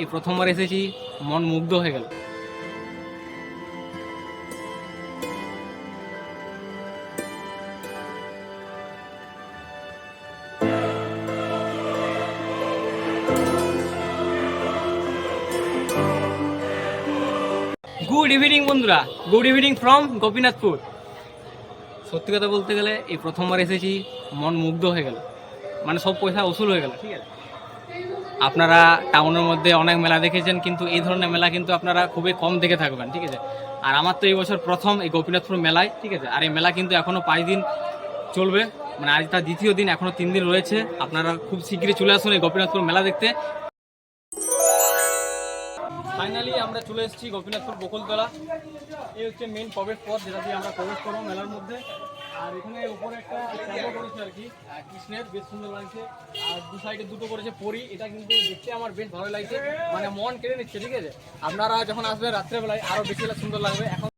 এই প্রথমবার এসেছি, মন মুগ্ধ হয়ে গেল। গুড ইভিনিং বন্ধুরা। Good evening from Gopinathpur. সত্যি কথা বলতে গেলে, এই প্রথমবার এসেছি, মন মুগ্ধ হয়ে গেল। মানে সব পয়সা উসুল হয়ে গেল, ঠিক আছে? আপনারা টাউনের মধ্যে অনেক মেলা দেখেছেন, কিন্তু এই ধরনের মেলা কিন্তু আপনারা খুবই কম দেখে থাকবেন, ঠিক আছে? আর আমার তো এই বছর প্রথম এই গোপীনাথপুর মেলায়, ঠিক আছে? আর এই মেলা কিন্তু এখনও পাঁচ দিন চলবে মানে আজ তার দ্বিতীয় দিন এখনও তিন দিন রয়েছে। আপনারা খুব শীঘ্রই চলে আসুন এই গোপীনাথপুর মেলা দেখতে। আমরা চলে এসেছি গোপীনাথপুর বকুলতলা। এই হচ্ছে মেন প্রবেশ পথ যেটা দিয়ে আমরা প্রবেশ করব মেলার মধ্যে। আর এখানে উপরে একটা ট্যাগও করেছে আর কি কৃষ্ণের, বেশ সুন্দর লাগছে। আর দু সাইডে দুটো করেছে পরি, এটা কিন্তু দেখতে আমার বেশ ভালো লাগছে। মানে মন কেড়ে নিচ্ছে, ঠিক আছে? আপনারা যখন আসবেন রাত্রেবেলায় আরও বেশি সুন্দর লাগবে। এখন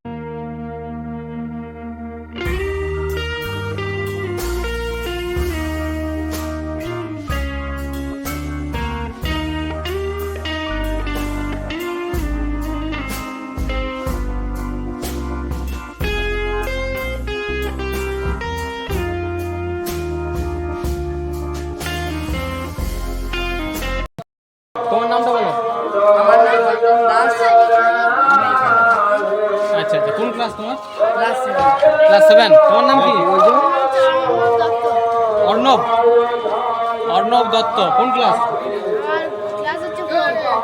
ক্লাস সেভেন তোমার নাম কি? অর্ণব। অর্ণব দত্ত। কোন ক্লাস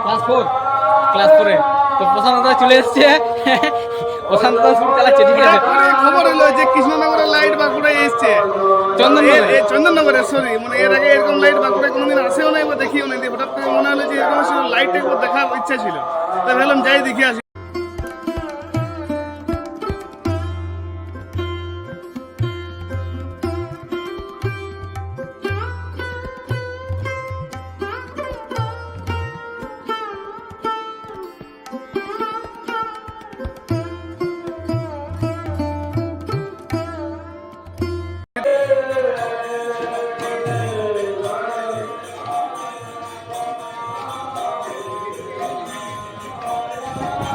ক্লাস ফোর ক্লাস ফোরে তো প্রশান্ত চলে এসছে। প্রশান্ত শুট চালাচ্ছে ঠিক আছে। খবর হলো যে কৃষ্ণনগরের লাইট বাঁকুড়ায় এসছে। চন্দননগরে? চন্দননগরে সরি মানে এর আগে এরকম লাইট বাঁকুড়ায় কোনোদিন আসেও নাই বা দেখিও নাই। হঠাৎ করে মনে হলো যে এরকম লাইট একবার দেখার ইচ্ছা ছিল। তাই ভাবলাম যাই দেখে আসি। তো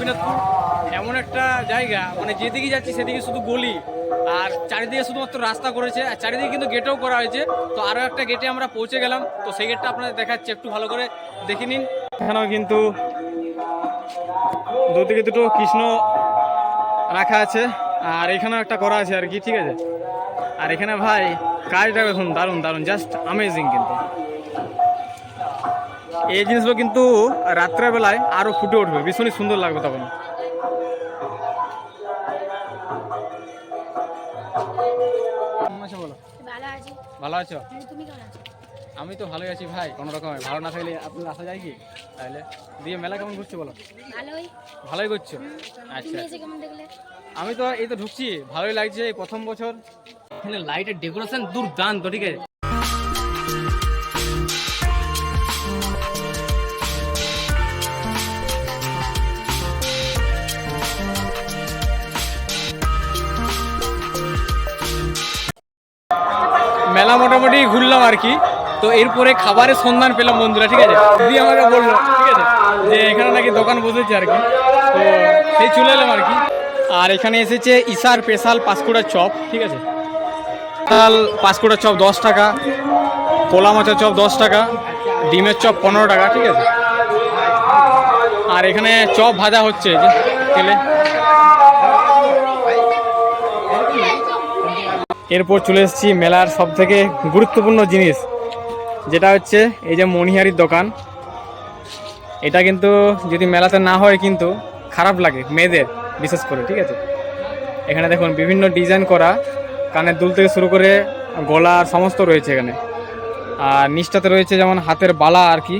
গোপীনাথপুর। এমন একটা জায়গা মানে যেদিকে যাচ্ছি সেদিকে শুধু গলি। আর চারিদিকে শুধুমাত্র রাস্তা করেছে, আর চারিদিকে কিন্তু গেটেও করা হয়েছে। তো আরও একটা গেটে আমরা পৌঁছে গেলাম। তো সেই গেটটা আপনাদের দেখাচ্ছি, একটু ভালো করে দেখে নিন। এখানেও কিন্তু দুদিকে দুটো কৃষ্ণ রাখা আছে, আর এখানেও একটা করা আছে আর কি, ঠিক আছে? আর এখানে ভাই, কাজটা দেখুন, দারুণ দারুণ জাস্ট আমেজিং কিন্তু। এই জিনিসগুলো কিন্তু রাত্রেবেলায় আরও ফুটে উঠবে। ভীষণই সুন্দর লাগবে তখন। ভালো আছো। কেমন আছো? আমি তো ভালোই আছি ভাই কোনো রকমে। ভালো না থাকলে আপনার আসা যায় কি? তাহলে দিয়ে মেলা কেমন ঘুরছো বলো? ভালোই। ভালোই করছ আচ্ছা দেখলে? আমি তো এই তো ঢুকছি ভালোই লাগছে প্রথম বছর। এখানে লাইটের ডেকোরেশন দুর্দান্ত ঠিক আছে? মোটামুটি ঘুরলাম আর কি। তো এরপরে খাবারের সন্ধান পেলাম বন্ধুরা, ঠিক আছে? দিদি আমাকে বলল, ঠিক আছে? যে এখানে নাকি দোকান বসেছে আর কি। তো সেই চলে এলাম আর কি। আর এখানে এসেছে ইসার স্পেশাল পাঁচকুড়ার চপ, ঠিক আছে? স্পেশাল পাঁচকুড়ার চপ দশ টাকা, পোলা মাছের চপ দশ টাকা, ডিমের চপ পনেরো টাকা, ঠিক আছে? আর এখানে চপ ভাজা হচ্ছে যে তেলে। এরপর চলে এসেছি মেলার সব থেকে গুরুত্বপূর্ণ জিনিস, যেটা হচ্ছে এই যে মণিহারির দোকান। এটা কিন্তু যদি মেলাতে না হয় কিন্তু খারাপ লাগে মেয়েদের, বিশেষ করে, ঠিক আছে? এখানে দেখুন, বিভিন্ন ডিজাইন করা, কানের দুল থেকে শুরু করে গলার সমস্ত রয়েছে এখানে। আর নিচটাতে রয়েছে যেমন হাতের বালা আর কি।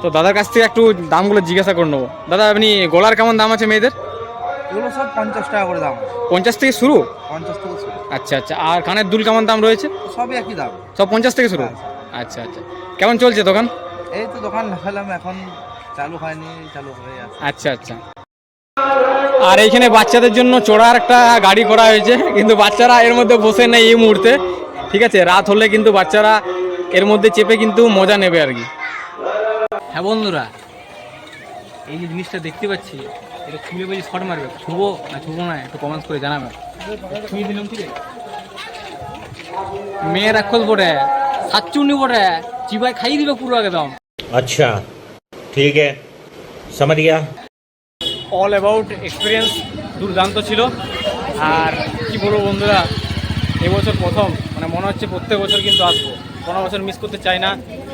তো দাদার কাছ থেকে একটু দামগুলো জিজ্ঞাসা করে নেব। দাদা, আপনি গলার কেমন দাম আছে মেয়েদের? এগুলো সব পঞ্চাশ টাকা করে দাম। পঞ্চাশ থেকে শুরু? পঞ্চাশ থেকে শুরু। আচ্ছা আচ্ছা। আর কানের দুল কেমন দাম রয়েছে? সবই একই দাম। সব পঞ্চাশ থেকে শুরু? আচ্ছা আচ্ছা। কেমন চলছে দোকান? এই তো দোকান দেখালাম এখন চালু হয়নি চালু হয়ে আছে। আচ্ছা আচ্ছা। আর এইখানে বাচ্চাদের জন্য চড়ার একটা গাড়ি করা হয়েছে কিন্তু বাচ্চারা এর মধ্যে বসে নেই এই মুহূর্তে। ঠিক আছে রাত হলে কিন্তু বাচ্চারা এর মধ্যে চেপে কিন্তু মজা নেবে আর কি। হ্যাঁ বন্ধুরা এই যে জিনিসটা দেখতে পাচ্ছি এটা ছুলে বলছি শট মারবে। ছুবো না ছুবো না একটু কমেন্টস করে জানাবে। ছুঁয়ে দিলাম ঠিক আছে। মেয়ে রাক্ষস বটে সাতচুন্নি বটে চিবাই খাইয়ে দিবে পুরো একদম। আচ্ছা ঠিক আছে সমঝ গিয়া অল অ্যাবাউট এক্সপিরিয়েন্স দুর্দান্ত ছিল। আর কি বলব বন্ধুরা এবছর প্রথম মানে মনে হচ্ছে প্রত্যেক বছর কিন্তু আসব। কোনো বছর মিস করতে চাই না।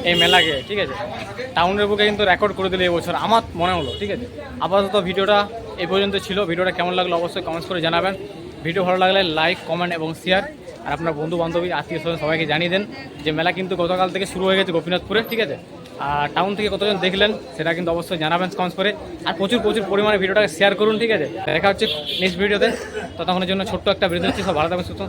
এই মেলাকে, ঠিক আছে? টাউনের বুকে কিন্তু রেকর্ড করে দিলে এবছর আমার মনে হলো, ঠিক আছে? আপাতত ভিডিওটা এই পর্যন্ত ছিল। ভিডিওটা কেমন লাগল অবশ্যই কমেন্টস করে জানাবেন। ভিডিও ভালো লাগলে লাইক কমেন্ট এবং শেয়ার আর আপনার বন্ধু বান্ধবী আত্মীয় স্বজন সবাইকে জানিয়ে দেন যে মেলা কিন্তু গতকাল থেকে শুরু হয়ে গেছে গোপীনাথপুরে, ঠিক আছে? আর টাউন থেকে কতজন দেখলেন সেটা কিন্তু অবশ্যই জানাবেন কমেন্টস করে। আর প্রচুর প্রচুর পরিমাণে ভিডিওটাকে শেয়ার করুন, ঠিক আছে? দেখা হচ্ছে নেক্সট ভিডিওতে ততক্ষণের জন্য ছোট্ট একটা বিরতি হচ্ছে সব ভালো থাকবেন, সুস্থ।